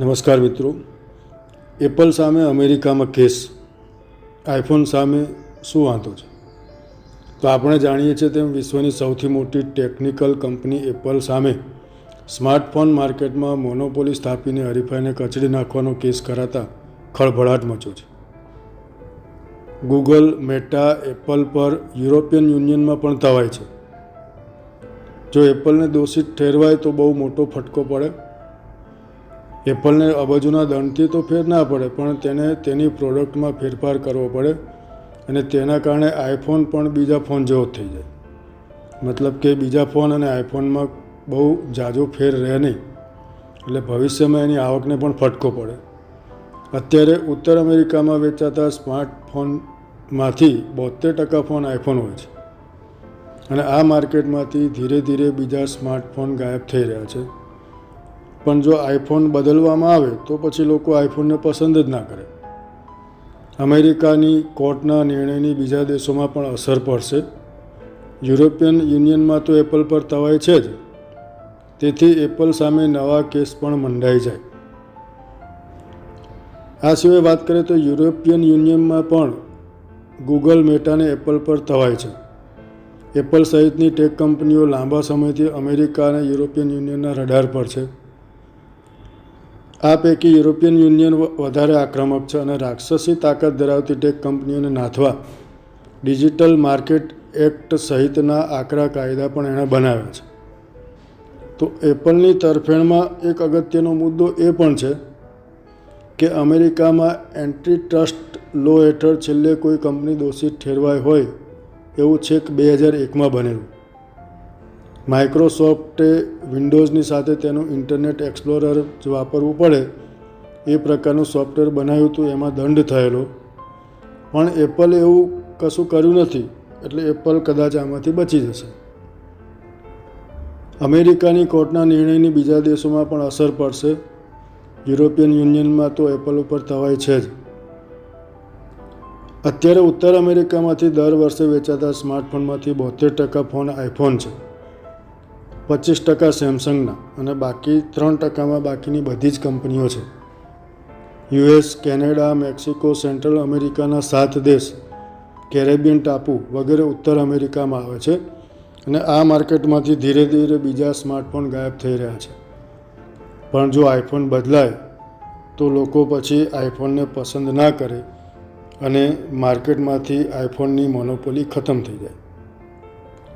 નમસ્કાર મિત્રો. એપલ સામે અમેરિકામાં કેસ. આઈફોન સામે શું વાંધો છે? તો આપણે જાણીએ છીએ તેમ વિશ્વની સૌથી મોટી ટેકનિકલ કંપની એપલ સામે સ્માર્ટફોન માર્કેટમાં મોનોપોલી સ્થાપીને હરીફાઈને કચડી નાખવાનો કેસ કરાતા ખળભળાટ મચ્યો છે. ગૂગલ, મેટા, એપલ પર યુરોપિયન યુનિયનમાં પણ તવાય છે. જો એપલને દોષિત ઠેરવાય તો બહુ મોટો ફટકો પડે. એપલને અબજુના દંડથી તો ફેર ના પડે, પણ તેને તેની પ્રોડક્ટમાં ફેરફાર કરવો પડે અને તેના કારણે આઈફોન પણ બીજા ફોન જેવો થઈ જાય. મતલબ કે બીજા ફોન અને આઈફોનમાં બહુ જાજો ફેર રહે નહીં. એટલે ભવિષ્યમાં એની આવકને પણ ફટકો પડે. અત્યારે ઉત્તર અમેરિકામાં વેચાતા સ્માર્ટફોનમાંથી બોતેર ટકા ફોન આઈફોન હોય છે. અને આ માર્કેટમાંથી ધીરે ધીરે બીજા સ્માર્ટફોન ગાયબ થઈ રહ્યા છે. પણ જો આઈફોન બદલવામાં આવે તો પછી લોકો આઈફોનને પસંદ જ ના કરે. અમેરિકાની કોર્ટના નિર્ણયની બીજા દેશોમાં પણ અસર પડશે. યુરોપિયન યુનિયનમાં તો એપલ પર તવાય છે જ. તેથી એપલ સામે નવા કેસ પણ મંડાઈ જાય. આ સિવાય વાત કરીએ તો યુરોપિયન યુનિયનમાં પણ ગૂગલ મેટાને એપલ પર તવાય છે. એપલ સહિતની ટેક કંપનીઓ લાંબા સમયથી અમેરિકા અને યુરોપિયન યુનિયનના રડાર પર છે. આ પૈકી યુરોપિયન યુનિયન વધારે આક્રમક છે અને રાક્ષસી તાકાત ધરાવતી ટેક કંપનીઓને નાથવા ડિજિટલ માર્કેટ એક્ટ સહિતના આકરા કાયદા પણ એણે બનાવ્યા છે. તો એપલની તરફેણમાં એક અગત્યનો મુદ્દો એ પણ છે કે અમેરિકામાં એન્ટ્રી ટ્રસ્ટ લો હેઠળ છેલ્લે કોઈ કંપની દોષિત ઠેરવાય હોય એવું છેક બે હજાર એકમાં બનેલું. માઇક્રોસોફ્ટે વિન્ડોઝની સાથે તેનું ઇન્ટરનેટ એક્સપ્લોરર વાપરવું પડે. એ પ્રકારનું સોફ્ટવેર બનાવ્યું હતું, એમાં દંડ થયેલો. પણ એપલ એવું કશું કર્યું નથી, એટલે એપલ કદાચ આમાંથી બચી જશે. અમેરિકાની કોર્ટના નિર્ણયની બીજા દેશોમાં પણ અસર પડશે. યુરોપિયન યુનિયનમાં તો એપલ ઉપર થવાય છે જ. અત્યારે ઉત્તર અમેરિકામાંથી દર વર્ષે વેચાતા સ્માર્ટફોનમાંથી બોતેર ટકા ફોન આઈફોન છે. પચીસ ટકા સેમસંગના અને બાકી ત્રણ ટકામાં બાકીની બધી જ કંપનીઓ છે. યુએસ, કેનેડા, મેક્સિકો, સેન્ટ્રલ અમેરિકાના સાત દેશ, કેરેબિયન ટાપુ વગેરે ઉત્તર અમેરિકામાં આવે છે અને આ માર્કેટમાંથી ધીરે ધીરે બીજા સ્માર્ટફોન ગાયબ થઈ રહ્યા છે. પણ જો આઈફોન બદલાય, તો લોકો પછી આઈફોનને પસંદ ના કરે અને માર્કેટમાંથી આઈફોનની મોનોપોલી ખતમ થઈ જાય.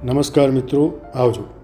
નમસ્કાર મિત્રો, આવજો.